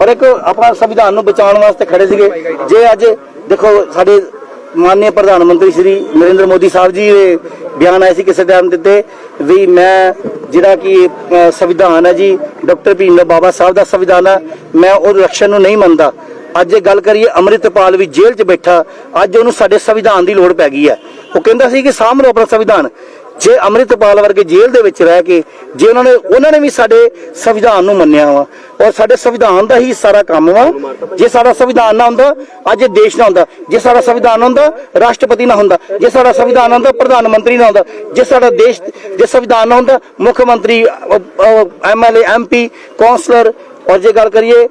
ਪਰ ਇੱਕ ਆਪਣਾ ਸੰਵਿਧਾਨ ਨੂੰ ਬਚਾਉਣ ਵਾਸਤੇ ਖੜੇ ਸੀਗੇ। ਜੇ ਅੱਜ ਦੇਖੋ ਸਾਡੇ ਮਾਨਯ ਪ੍ਰਧਾਨ ਮੰਤਰੀ ਸ਼੍ਰੀ ਨਰਿੰਦਰ ਮੋਦੀ ਸਾਹਿਬ ਜੀ ਦੇ ਬਿਆਨ ਆਏ ਸੀ ਕਿਸੇ ਟਾਈਮ ਦਿੱਤੇ ਵੀ ਮੈਂ ਜਿਹੜਾ ਕਿ ਸੰਵਿਧਾਨ ਹੈ ਜੀ, ਡਾਕਟਰ ਭੀਮ ਬਾਬਾ ਸਾਹਿਬ ਦਾ ਸੰਵਿਧਾਨ ਹੈ ਮੈਂ ਉਹ ਰਕਸ਼ਣ ਨੂੰ ਨਹੀਂ ਮੰਨਦਾ। ਅੱਜ ਇਹ ਗੱਲ ਕਰੀਏ ਅੰਮ੍ਰਿਤਪਾਲ ਵੀ ਜੇਲ੍ਹ 'ਚ ਬੈਠਾ, ਅੱਜ ਉਹਨੂੰ ਸਾਡੇ ਸੰਵਿਧਾਨ ਦੀ ਲੋੜ ਪੈ ਗਈ ਹੈ। ਉਹ ਕਹਿੰਦਾ ਸੀ ਕਿ ਸਾਂਭ ਲਓ ਆਪਣਾ ਸੰਵਿਧਾਨ। ਜੇ ਅੰਮ੍ਰਿਤਪਾਲ ਵਰਗੇ ਜੇਲ੍ਹ ਦੇ ਵਿੱਚ ਰਹਿ ਕੇ ਜੇ ਉਹਨਾਂ ਨੇ ਉਹਨਾਂ ਨੇ ਵੀ ਸਾਡੇ ਸੰਵਿਧਾਨ ਨੂੰ ਮੰਨਿਆ ਵਾ ਔਰ ਸਾਡੇ ਸੰਵਿਧਾਨ ਦਾ ਹੀ ਸਾਰਾ ਕੰਮ ਵਾ। ਜੇ ਸਾਡਾ ਸੰਵਿਧਾਨ ਨਾ ਹੁੰਦਾ, ਅੱਜ ਇਹ ਦੇਸ਼ ਨਾ ਹੁੰਦਾ। ਜੇ ਸਾਡਾ ਸੰਵਿਧਾਨ ਨਾ ਹੁੰਦਾ, ਰਾਸ਼ਟਰਪਤੀ ਨਾ ਹੁੰਦਾ। ਜੇ ਸਾਡਾ ਸੰਵਿਧਾਨ ਨਾ ਹੁੰਦਾ, ਪ੍ਰਧਾਨ ਮੰਤਰੀ ਨਾ ਹੁੰਦਾ। ਜੇ ਸਾਡਾ ਦੇਸ਼ ਜੇ ਸੰਵਿਧਾਨ ਨਾ ਹੁੰਦਾ, ਮੁੱਖ ਮੰਤਰੀ ਐਮਐਲਏ ਐਮਪੀ ਕੌਂਸਲਰ ਔਰ ਜੇ ਗੱਲ ਕਰੀਏ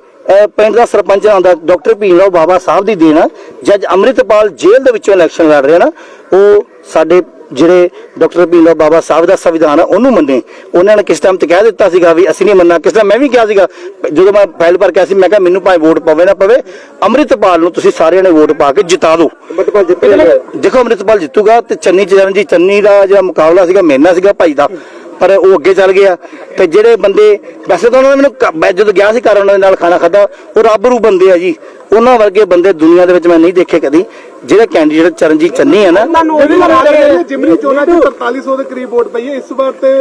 ਪਿੰਡ ਦਾ ਸਰਪੰਚ ਨਾ ਹੁੰਦਾ, ਡਾਕਟਰ ਭੀਮ ਰਾਓ ਬਾਬਾ ਸਾਹਿਬ ਦੀ ਦੇਣ ਆ। ਜੱਜ ਅੰਮ੍ਰਿਤਪਾਲ ਜੇਲ੍ਹ ਦੇ ਵਿੱਚੋਂ ਇਲੈਕਸ਼ਨ ਲੜ ਰਿਹਾ ਨਾ, ਉਹ ਸਾਡੇ ਜਿਹੜੇ ਡਾਕਟਰ ਰਾਓ ਬਾਬਾ ਸਾਹਿਬ ਦਾ ਸੰਵਿਧਾਨ ਆ ਉਹਨੂੰ ਮੰਨੇ। ਉਹਨਾਂ ਨੇ ਕਿਸ ਟਾਈਮ ਤੇ ਕਹਿ ਦਿੱਤਾ ਸੀਗਾ ਵੀ ਅਸੀਂ ਨਹੀਂ ਮੰਨਣਾ। ਕਿਸ ਟਾਈਮ ਮੈਂ ਵੀ ਕਿਹਾ ਸੀਗਾ ਜਦੋਂ ਮੈਂ ਫਾਈਲ ਭਰ ਕੇ ਸੀ ਮੈਂ ਕਿਹਾ ਮੈਨੂੰ ਭਾਵੇਂ ਵੋਟ ਪਵੇ ਨਾ ਪਵੇ ਅੰਮ੍ਰਿਤਪਾਲ ਨੂੰ ਤੁਸੀਂ ਸਾਰਿਆਂ ਨੇ ਵੋਟ ਪਾ ਕੇ ਜਿਤਾ ਦਿਓ। ਅੰਮ੍ਰਿਤਪਾਲ ਜਿੱਤੇਗਾ। ਦੇਖੋ ਅੰਮ੍ਰਿਤਪਾਲ ਜਿੱਤੂਗਾ ਤੇ ਚੰਨੀ ਚਰਨ ਜੀ ਚੰਨੀ ਦਾ ਜਿਹੜਾ ਮੁਕਾਬਲਾ ਸੀਗਾ ਮੇਨਾ ਸੀਗਾ ਭਾਈ ਦਾ। ਪਰ ਉਹ ਅੱਗੇ ਚੱਲ ਗਿਆ। ਤੇ ਜਿਹੜੇ ਬੰਦੇ ਵੈਸੇ ਤਾਂ ਉਹਨਾਂ ਨੇ ਮੈਨੂੰ ਮੈਂ ਜਦੋਂ ਗਿਆ ਸੀ ਘਰ ਉਹਨਾਂ ਦੇ ਨਾਲ ਖਾਣਾ ਖਾਦਾ ਉਹ ਰੱਬ ਰੂ ਬੰਦੇ ਆ ਜੀ। ਉਹਨਾਂ ਵਰਗੇ ਬੰਦੇ ਦੁਨੀਆ ਦੇ ਵਿੱਚ ਮੈਂ ਨਹੀਂ ਦੇਖੇ ਕਦੀ। ਜਿਹੜੇ ਕੈਂਡੀਡੇਟ ਚਰਨਜੀਤ ਚੰਨੀ ਹੈ ਨਾ ਜਿਮਨੀ ਚੋਣਾਂ ਚ 4300 ਦੇ ਕਰੀਬ ਵੋਟ ਪਈ ਹੈ ਇਸ ਵਾਰ ਤੇ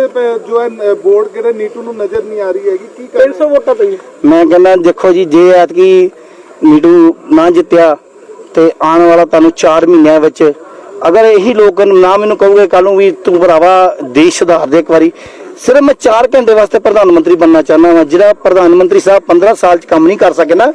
ਜੋ ਹੈ ਵੋਟ ਕਿਹੜੇ ਨੀਟੂ ਨੂੰ ਨਜ਼ਰ ਨਹੀਂ ਆ ਰਹੀ ਹੈਗੀ ਕੀ 300 ਵੋਟਾਂ ਪਈਆਂ। ਮੈਂ ਕਹਿੰਦਾ ਦੇਖੋ ਜੀ ਜੇ ਐਤਕੀ ਨੀਟੂ ਨਾ ਜਿੱਤਿਆ ਤੇ ਆਉਣ ਵਾਲਾ ਤੁਹਾਨੂੰ 4 ਮਹੀਨਿਆਂ ਵਿੱਚ ਅਗਰ ਇਹੀ ਲੋਕ ਨਾ ਮੈਨੂੰ ਕਹੋਗੇ ਕੱਲ ਨੂੰ ਵੀ ਤੂੰ ਭਰਾਵਾ ਦੇਸ਼ ਸੁਧਾਰ ਦੇ ਇੱਕ ਵਾਰੀ ਸਿਰਫ ਮੈਂ 4 ਘੰਟੇ ਵਾਸਤੇ ਪ੍ਰਧਾਨ ਮੰਤਰੀ ਬੰਨਣਾ ਚਾਹੁੰਦਾ ਹਾਂ ਜਿਹੜਾ ਪ੍ਰਧਾਨ ਮੰਤਰੀ ਸਾਹਿਬ 15 ਸਾਲ ਚ ਕੰਮ ਨਹੀਂ ਕਰ ਸਕੇ ਨਾ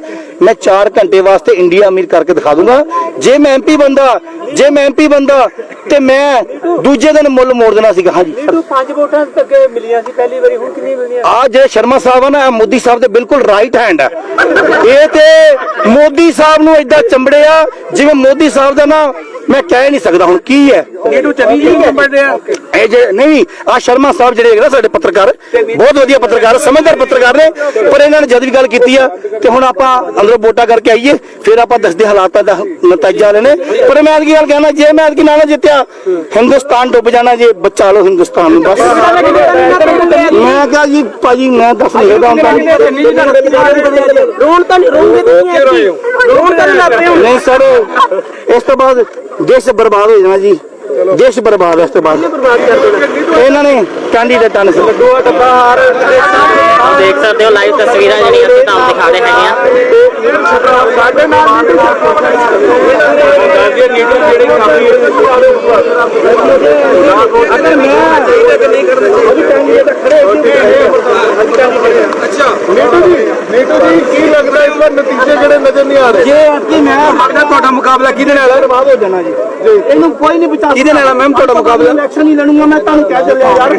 ਮੈਂ 4 ਘੰਟੇ ਵਾਸਤੇ ਇੰਡੀਆ ਅਮੀਰ ਕਰਕੇ ਦਿਖਾ ਦੂੰਗਾ। ਜੇ ਮੈਂ ਐਮਪੀ ਬੰਦਾ ਜੇ ਮੈਂ ਐਮਪੀ ਬੰਦਾ ਤੇ ਮੈਂ ਦੂਜੇ ਦਿਨ ਮੁੱਲ ਮੋੜ ਦੇਣਾ ਸੀਗਾ ਹਾਂਜੀ। ਨੀਟੂ ਪੰਜ ਵੋਟਾਂ ਤੱਕ ਮਿਲੀਆਂ ਸੀ ਪਹਿਲੀ ਵਾਰੀ ਹੁਣ ਕਿੰਨੀ ਮਿਲੀਆਂ? ਆ ਜਿਹੜੇ ਸ਼ਰਮਾ ਸਾਹਿਬ ਆ ਨਾ ਇਹ ਮੋਦੀ ਸਾਹਿਬ ਦੇ ਬਿਲਕੁਲ ਰਾਈਟ ਹੈਂਡ ਆ। ਇਹ ਤੇ ਮੋਦੀ ਸਾਹਿਬ ਨੂੰ ਏਦਾਂ ਚੰਬੜਿਆ ਜਿਵੇਂ ਮੋਦੀ ਸਾਹਿਬ ਦਾ ਨਾ ਮੈਂ ਕਹਿ ਨਹੀਂ ਸਕਦਾ ਹੁਣ ਕੀ ਹੈ। ਨੀਟੂ ਚੰਨੀ ਜੀ ਚੰਬੜਦੇ ਆ। ਇਹ ਜੇ ਨਹੀਂ ਆ ਸ਼ਰਮਾ ਸਾਹਿਬ ਜਿਹੜੇ ਹੈਗੇ ਨਾ ਸਾਡੇ ਪੱਤਰਕਾਰ ਬਹੁਤ ਵਧੀਆ ਪੱਤਰਕਾਰ ਸਮਝਦਾਰ ਪੱਤਰਕਾਰ ਨੇ ਪਰ ਇਹਨਾਂ ਨੇ ਜਦ ਵੀ ਗੱਲ ਕੀਤੀ ਆ ਤੇ ਹੁਣ ਆਪਾਂ ਅੰਦਰੋਂ ਵੋਟਾਂ ਕਰਕੇ ਆਈਏ ਫਿਰ ਆਪਾਂ ਦੱਸਦੇ ਹਾਲਾਤਾਂ ਦਾ ਨਤੀਜਾ ਲੈਣੇ ਪਰ ਮੈਂ ਕੀ ਗੱਲ ਕਹਿਣਾ ਜੇ ਮੈਂ ਨਾ ਨਾ ਜਿੱਤਿਆ ਹਿੰਦੁਸਤਾਨ ਡੁੱਬ ਜਾਣਾ ਜੇ ਬਚਾ ਲਓ ਹਿੰਦੁਸਤਾਨ ਨੂੰ ਬਸ। ਮੈਂ ਕਿਹਾ ਜੀ ਭਾਜੀ ਮੈਂ ਦੱਸ ਨਹੀਂ ਸਕਦਾ ਤਾਂ ਰੋਣ ਤਾਂ ਨਹੀਂ ਰੋਣ ਨਹੀਂ ਰੋਣ ਤਾਂ ਨਹੀਂ ਲੱਪੇ ਹੁਣ। ਨਹੀਂ ਸਰ ਇਸ ਤੋਂ ਬਾਅਦ ਦੇਸ਼ ਬਰਬਾਦ ਹੋ ਜਾਣਾ ਜੀ। ਦੇਸ਼ ਬਰਬਾਦ ਹੈ ਇਸ ਤੋਂ ਬਾਅਦ। ਇਹਨਾਂ ਨੇ ਕੈਂਡੀਡੇਟਾਂ ਨੇ ਦੋ ਦੇਖ ਸਕਦੇ ਹੋ ਲਾਈਵ ਤਸਵੀਰਾਂ ਜਿਹੜੀਆਂ ਅਸੀਂ ਤੁਹਾਨੂੰ ਦਿਖਾ ਰਹੇ ਹੈਗੇ ਆ ਸਾਡੇ ਨਾਲ ਨੀਟੂ ਜਿਹੜੀ ਕਾਫੀ ਅਗਰ ਮੈਂ ਨਹੀਂ ਅੱਛਾ। ਨੀਟੂ ਜੀ ਨੀਟੂ ਜੀ ਕੀ ਲੱਗਦਾ ਇਸ ਵਾਰ ਨਤੀਜੇ ਜਿਹੜੇ ਨਜ਼ਰ ਨਹੀਂ ਆ ਰਹੇ? ਜੇ ਅੱਜ ਮੈਂ ਹਾਰਦਾ ਤੁਹਾਡਾ ਮੁਕਾਬਲਾ ਕਿਹਦੇ ਨਾਲ ਹੈ? ਬਰਬਾਦ ਹੋ ਜਾਣਾ ਜੀ। ਇਹਨੂੰ ਕੋਈ ਨਹੀਂ ਬਚਾ ਕਿਹਦੇ ਨਾਲ ਮੈਮ ਤੁਹਾਡਾ ਮੁਕਾਬਲਾ ਇਲੈਕਸ਼ਨ ਨਹੀਂ ਲੜੂੰਗਾ ਮੈਂ ਤੁਹਾਨੂੰ ਕਹਿ ਚੱਲਿਆ ਯਾਰ।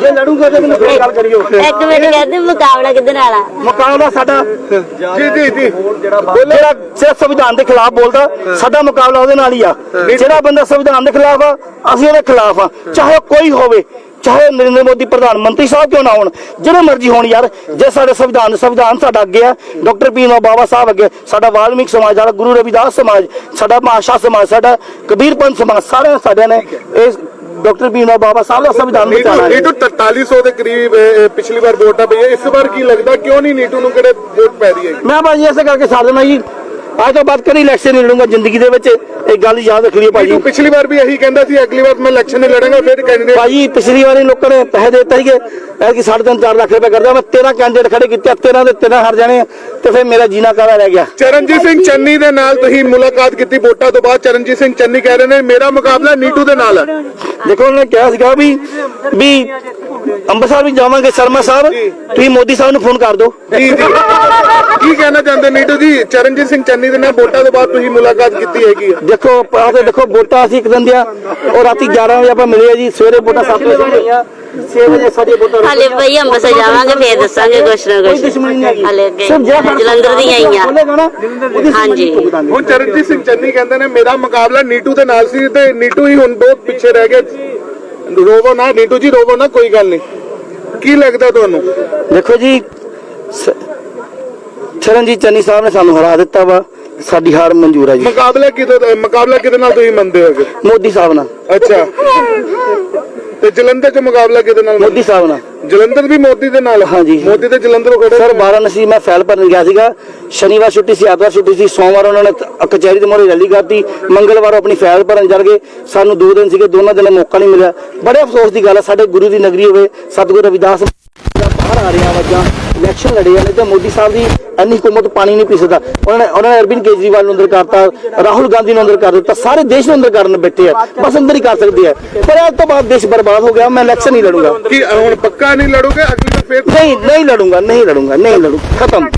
ਜੇ ਲੜੂੰਗਾ ਤੇ ਮੈਨੂੰ ਫੇਰ ਗੱਲ ਕਰਿਓ। ਇੱਕ ਮਿੰਟ ਕਹਿੰਦੇ ਮੁਕਾਬਲਾ ਕਿੱਧਰ ਵਾਲਾ ਮੁਕਾਬਲਾ ਸਾਡਾ ਜੀ ਜੀ ਜੀ। ਜਿਹੜਾ ਸਿਰਫ ਸੰਵਿਧਾਨ ਦੇ ਖਿਲਾਫ ਬੋਲਦਾ ਸਾਡਾ ਮੁਕਾਬਲਾ ਉਹਦੇ ਨਾਲ ਹੀ ਆ। ਜਿਹੜਾ ਬੰਦਾ ਸੰਵਿਧਾਨ ਦੇ ਖਿਲਾਫ ਆ ਅਸੀਂ ਉਹਦੇ ਖਿਲਾਫ ਆ। ਚਾਹੇ ਕੋਈ ਹੋਵੇ ਚਾਹੇ ਨਰਿੰਦਰ ਮੋਦੀ ਪ੍ਰਧਾਨ ਮੰਤਰੀ ਸਾਹਿਬ ਕਿਉਂ ਨਾ ਹੋਣ ਜਿਹੜੇ ਮਰਜ਼ੀ ਹੋਣ ਯਾਰ ਜੇ ਸਾਡੇ ਸੰਵਿਧਾਨ ਸੰਵਿਧਾਨ ਸਾਡਾ ਅੱਗੇ ਆ ਡਾਕਟਰ ਰਾਓ ਬਾਬਾ ਸਾਹਿਬ ਅੱਗੇ ਸਾਡਾ ਵਾਲਮੀਕ ਸਮਾਜ ਸਾਡਾ ਗੁਰੂ ਰਵਿਦਾਸ ਸਮਾਜ ਸਾਡਾ ਮਹਾਸ਼ਾ ਸਮਾਜ ਸਾਡਾ ਕਬੀਰ ਪੰਥ ਸਮਾਜ ਸਾਰੇ ਸਾਡਿਆਂ ਨੇ ਇਹ ਡਾਕਟਰ ਭੀਮ ਰਾਓ ਬਾਬਾ ਸਾਹਿਬ ਦਾ ਸੰਵਿਧਾਨ ਹੈ ਨੀਟੂ 4300 ਦੇ ਕਰੀਬ ਪਿਛਲੀ ਵਾਰ ਵੋਟਾਂ ਪਈਆਂ ਇਸ ਵਾਰ ਕੀ ਲੱਗਦਾ ਕਿਉਂ ਨਹੀਂ ਨੀਟੂ ਨੂੰ ਕਿਹੜੇ ਵੋਟ ਪੈ ਰਹੀ ਹੈ ਮੈਂ ਭਾਜੀ ਐਸੇ ਕਰਕੇ ਸਾਧ ਦੇਣਾ ਜੀ ਅੱਜ ਤੋਂ ਬਾਅਦ ਕਦੀ ਇਲੈਕਸ਼ਨ ਨਹੀਂ ਲੜੂੰਗਾ ਜ਼ਿੰਦਗੀ ਦੇ ਵਿੱਚ? ਇਹ ਗੱਲ ਯਾਦ ਰੱਖਣੀ ਭਾਜੀ। ਨੀਟੂ ਪਿਛਲੀ ਵਾਰ ਵੀ ਇਹੀ ਕਹਿੰਦਾ ਸੀ ਅਗਲੀ ਵਾਰ ਮੈਂ ਇਲੈਕਸ਼ਨ ਨਹੀਂ ਲੜਾਂਗਾ ਫਿਰ ਕੈਂਡੀਡੇਟ ਭਾਜੀ ਪਿਛਲੀ ਵਾਰੀ ਲੋਕਾਂ ਨੇ ਪੈਸੇ ਦੇ ਦਿੱਤੇ ਸੀਗੇ। ਸਾਢੇ ਤਿੰਨ ਚਾਰ ਲੱਖ ਰੁਪਏ ਕਰਦਾ। ਮੈਂ 13 ਕੈਂਡੀਡੇਟ ਖੜੇ ਕੀਤੇ 13 ਦੇ 13 ਹਾਰ ਜਾਣੇ ਤੇ ਫਿਰ ਮੇਰਾ ਜੀਣਾ ਕਾਲਾ ਰਹਿ ਗਿਆ? ਚਰਨਜੀਤ ਸਿੰਘ ਚੰਨੀ ਦੇ ਨਾਲ ਤੁਸੀਂ ਮੁਲਾਕਾਤ ਕੀਤੀ ਵੋਟਾਂ ਤੋਂ ਬਾਅਦ ਚਰਨਜੀਤ ਸਿੰਘ ਚੰਨੀ ਕਹਿ ਰਹੇ ਨੇ ਮੇਰਾ ਮੁਕਾਬਲਾ ਨੀਟੂ ਦੇ ਨਾਲ ਹੈ। ਦੇਖੋ ਉਹਨੇ ਕਿਹਾ ਸੀਗਾ ਵੀ ਵੀ ਅੰਮ੍ਰਿਤਸਰ ਵੀ ਜਾਵਾਂਗੇ ਸ਼ਰਮਾ ਸਾਹਿਬ। ਤੁਸੀਂ ਮੋਦੀ ਸਾਹਿਬ ਨੂੰ ਫੋਨ ਕਰ ਦਿਓ। ਜੀ ਜੀ। ਕੀ ਕਹਿਣਾ ਚਾਹੁੰਦੇ ਨੀਟੂ ਜੀ? ਚਰਨਜੀਤ ਸਿੰਘ ਚੰਨੀ ਦੇ ਨਾਲ ਵੋਟਾਂ ਤੋਂ ਬਾਅਦ ਤੁਸੀਂ ਮੁਲਾਕਾਤ ਕੀਤੀ ਹੈਗੀ ਆ। ਦੇਖੋ ਆਹ ਤੇ ਦੇਖੋ ਵੋਟਾਂ ਅਸੀਂ ਇੱਕ ਦਿਨ ਦੀਆਂ ਉਹ ਰਾਤੀ 11 ਵਜੇ ਆਪਾਂ ਮਿਲੇ ਆ ਜੀ ਸਵੇਰੇ ਵੋਟਾਂ 7 ਵਜੇ ਹੋਈਆਂ 6 ਵਜੇ ਸਾਡੀ ਵੋਟਾਂ ਹਾਲੇ ਭਈ ਅੰਮ੍ਰਿਤਸਰ ਜਾਵਾਂਗੇ ਫੇਰ ਦੱਸਾਂਗੇ ਕੁਛ ਨਾ ਕੋਈ ਕੁਛ ਦੁਸ਼ਮਣੀ ਨਹੀਂ ਹੈਗੀ। ਹਾਲੇ ਅੱਗੇ ਜਲੰਧਰ ਦੀਆਂ ਆਈਆਂ ਨਾ ਹਾਂਜੀ। ਹੁਣ ਚਰਨਜੀਤ ਸਿੰਘ ਚੰਨੀ ਕਹਿੰਦੇ ਨੇ ਮੇਰਾ ਮੁਕਾਬਲਾ ਨੀਟੂ ਦੇ ਨਾਲ ਸੀ ਤੇ ਨੀਟੂ ਹੀ ਹੁਣ ਬਹੁਤ ਪਿੱਛੇ ਰਹਿ ਗਿਆ। ਰੋਵੋ ਨਾ ਨੀਟੂ ਜੀ ਰੋਵੋ ਨਾ ਕੋਈ ਗੱਲ ਨਹੀਂ ਕੀ ਲੱਗਦਾ ਤੁਹਾਨੂੰ? ਦੇਖੋ ਜੀ ਚਰਨਜੀਤ ਚੰਨੀ ਸਾਹਿਬ ਨੇ ਸਾਨੂੰ ਹਰਾ ਦਿੱਤਾ ਵਾ ਸਾਡੀ ਹਾਰ ਮਨਜ਼ੂਰ ਹੈ ਜੀ। ਮੁਕਾਬਲਾ ਦਾ- ਮੁਕਾਬਲਾ ਕਿਹਦੇ ਨਾਲ ਤੁਸੀਂ ਮੰਨਦੇ ਹੋਗੇ? ਮੋਦੀ ਸਾਹਿਬ ਨਾਲ। ਅੱਛਾ। ਤੇ ਜਲੰਧਰ 'ਚ ਮੁਕਾਬਲਾ ਕਿਹਦੇ ਨਾਲ ਮੋਦੀ ਸਾਹਿਬ ਨਾਲ। ਜਲੰਧਰ ਵੀ ਮੋਦੀ ਦੇ ਨਾਲ? ਹਾਂਜੀ। ਮੋਦੀ ਤੇ ਜਲੰਧਰ ਖੜੇ ਸਰ ਵਾਰਾਣਸੀ ਮੈਂ ਫੈਲ ਭਰਨ ਗਿਆ ਸੀਗਾ। ਸ਼ਨੀਵਾਰ ਛੁੱਟੀ ਸੀ ਐਤਵਾਰ ਛੁੱਟੀ ਸੀ ਸੋਮਵਾਰ ਉਹਨਾਂ ਨੇ ਕਚਹਿਰੀ ਦੇ ਮੋਹਰੇ ਰੈਲੀ ਕਰਤੀ। ਮੰਗਲਵਾਰ ਆਪਣੀ ਫੈਲ ਭਰਨ ਚੜ ਗਏ। ਸਾਨੂੰ ਦੋ ਦਿਨ ਸੀਗੇ ਦੋਨਾਂ ਦਿਨਾਂ ਮੌਕਾ ਨਹੀਂ ਮਿਲਿਆ। ਬੜੇ ਅਫਸੋਸ ਦੀ ਗੱਲ ਹੈ ਸਾਡੇ ਗੁਰੂ ਦੀ ਨਗਰੀ ਹੋਵੇ ਸਤਿਗੁਰੂ ਰਵਿਦਾਸ ਬਾਹਰ ਆ ਰਿਹਾ ਵਜਾਂ ਇਲੈਕਸ਼ਨ ਲੜੇ ਜਾਂਦੇ ਤੇ ਮੋਦੀ ਸਾਹਿਬ ਦੀ ਇੰਨੀ ਹਕੂਮਤ ਪਾਣੀ ਨਹੀਂ ਪੀ ਸਕਦਾ। ਉਹਨਾਂ ਨੇ ਉਹਨਾਂ ਨੇ ਅਰਵਿੰਦ ਕੇਜਰੀਵਾਲ ਨੂੰ ਅੰਦਰ ਕਰਤਾ ਰਾਹੁਲ ਗਾਂਧੀ ਨੂੰ ਅੰਦਰ ਕਰ ਦਿੱਤਾ ਸਾਰੇ ਦੇਸ਼ ਨੂੰ ਅੰਦਰ ਕਰਨ ਬੈਠੇ ਆ ਬਸ ਅੰਦਰ ਹੀ ਕਰ ਸਕਦੇ ਆ। ਪਰ ਇਸ ਤੋਂ ਬਾਅਦ ਦੇਸ਼ ਬਰਬਾਦ ਹੋ ਗਿਆ ਮੈਂ ਇਲੈਕਸ਼ਨ ਨਹੀਂ ਲੜੂੰਗਾ। ਕੀ ਹੁਣ ਪੱਕਾ ਨਹੀਂ ਲੜੋਗੇ ਅਗਲੀ ਵਾਰ ਫੇਰ ਨਹੀਂ ਨਹੀਂ ਲੜੂੰਗਾ ਨਹੀਂ ਲੜੂੰਗਾ ਨਹੀਂ ਲੜੂ ਖਤਮ।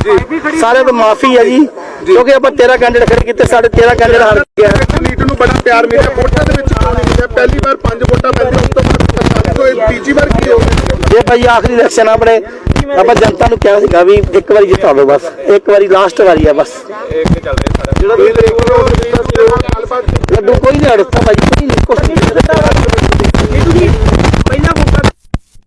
ਸਾਰੇ ਤੋਂ ਮਾਫੀ ਹੈ ਜੀ ਕਿਉਂਕਿ ਆਪਾਂ 13 ਕੈਂਡੀਡੇਟ ਖੜੇ ਕੀਤੇ ਸਾਡੇ 13 ਕੈਂਡੀਡੇਟ ਹਾਰ ਗਿਆ ਨੀਟੂ ਨੂੰ ਬੜਾ ਪਿਆਰ ਮਿਲਿਆ ਵੋਟਾਂ ਦੇ ਵਿੱਚ ਕਿਉਂ ਨਹੀਂ ਮਿਲਿਆ ਪਹਿਲੀ ਵਾਰ ਪੰਜ ਵੋਟਾਂ ਪੈਂਦੀਆਂ ਉਸ ਤੋਂ ਬਾਅਦ ਕੋਈ ਤੀਜੀ ਵਾਰ ਕੀ ਹੋ ਇਹ ਭਾਈ ਆਖਰੀ ਇਲੈਕਸ਼ਨ ਆਪਣੇ। ਆਪਾਂ ਜਨਤਾ ਨੂੰ ਕਿਹਾ ਸੀਗਾ ਵੀ ਇੱਕ ਵਾਰੀ ਜਿਤਾ ਲਓ ਬਸ। ਇੱਕ ਵਾਰੀ ਲਾਸਟ ਵਾਰੀ ਆ ਬਸ। ਜਿਹੜਾ ਲੱਡੂ ਕੋਈ ਨਹੀਂ ਅੜਤਾ ਭਾਈ ਕੋਈ ਨਹੀਂ ਕੁਛ ਨਹੀਂ।